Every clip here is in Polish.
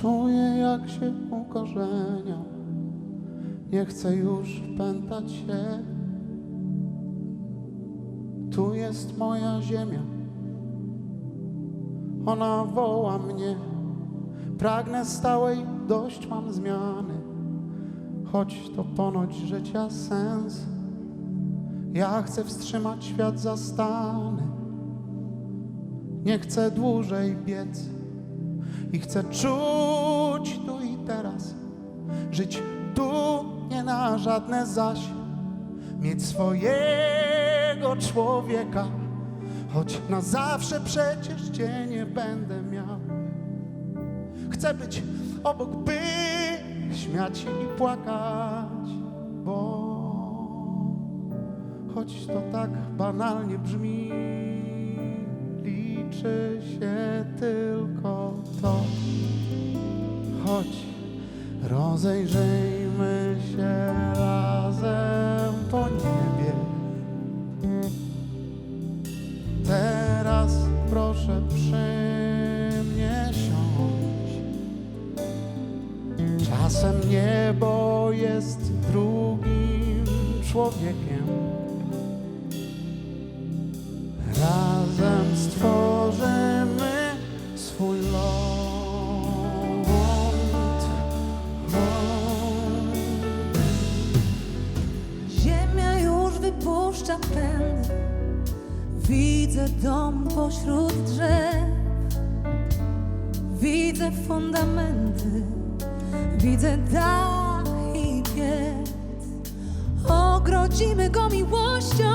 Czuję jak się ukorzeniam Nie chcę już pętać się. Tu jest moja ziemia. Ona woła mnie. Pragnę stałej, dość mam zmiany. Choć to ponoć życia sens. Ja chcę wstrzymać świat zastany Nie chcę dłużej biec i chcę czuć tu i teraz, żyć tu nie na żadne zaś, mieć swojego człowieka, choć na zawsze przecież cię nie będę miał. Chcę być obok, by śmiać się i płakać, bo choć to tak banalnie brzmi, liczy się tylko to. Chodź, rozejrzyjmy się razem po niebie. Teraz proszę przy mnie siądź. Czasem niebo jest drugim człowiekiem. Razem stworzymy Widzę dom pośród drzew. Widzę fundamenty. Widzę dach i piec. Ogrodzimy go miłością.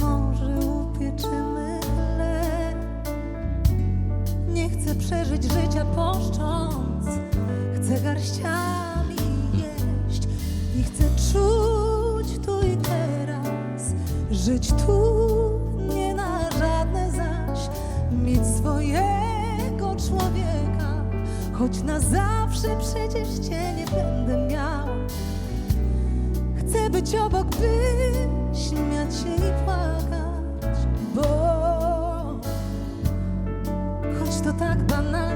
Może upieczymy chleb Nie chcę przeżyć życia poszcząc. Chcę garściami jeść. I chcę czuć tu i teraz. Żyć tu Choć na zawsze przecież cię nie będę miał. Chcę być obok, by śmiać się i płakać Bo choć to tak banalnie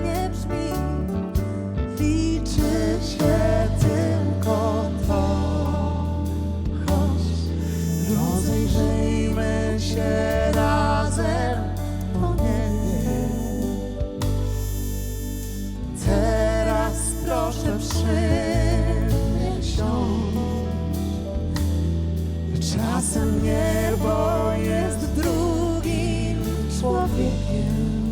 Czasem niebo jest drugim człowiekiem.